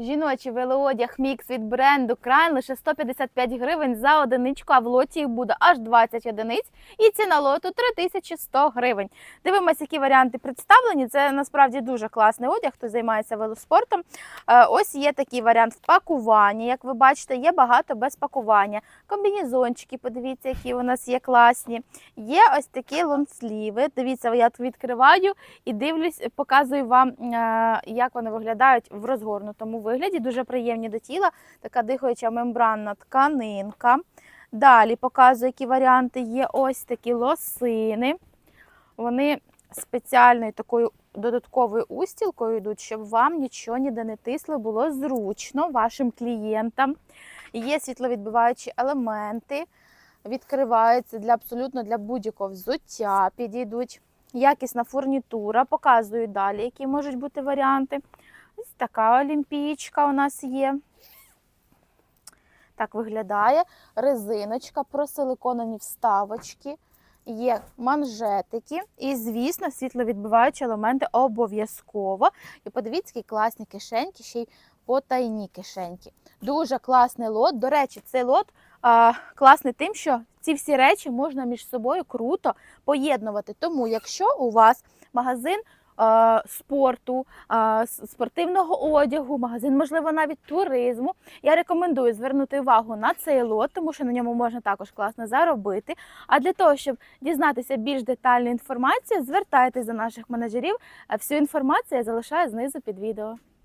Жіночий велоодяг мікс від бренду Крайн лише 155 гривень за одиничку, а в лоті їх буде аж 20 одиниць. І ціна лоту 3100 гривень. Дивимося, які варіанти представлені. Це насправді дуже класний одяг, хто займається велоспортом. Е, Ось є такий варіант в пакуванні. Як ви бачите, є багато без пакування. Комбінезончики, подивіться, які у нас є класні. Є ось такі лонсліви. Дивіться, я відкриваю і дивлюсь, показую вам, е, як вони виглядають в розгорнутому вигляді. Дуже приємні до тіла, така дихаюча мембранна тканинка. Далі показую, які варіанти є. Ось такі лосини. Вони спеціальною такою додатковою устілкою йдуть, щоб вам нічого ніде не тисло, було зручно вашим клієнтам. Є світловідбиваючі елементи, відкриваються для абсолютно для будь-якого взуття, підійдуть. Якісна фурнітура, показую далі, які можуть бути варіанти. Така олімпійчка у нас є. Так виглядає. Резиночка, просиликонені вставочки, є манжетики і, звісно, світловідбиваючі елементи обов'язково. І подивіться, які класні кишеньки, ще й потайні кишеньки. Дуже класний лот. До речі, цей лот а, класний тим, що ці всі речі можна між собою круто поєднувати. Тому, якщо у вас магазин спорту, е, спортивного одягу, магазин, можливо, навіть туризму, я рекомендую звернути увагу на цей лот, тому що на ньому можна також класно заробити. А для того, щоб дізнатися більш детальну інформацію, звертайтеся до наших менеджерів. Е, Всю інформацію я залишаю знизу під відео.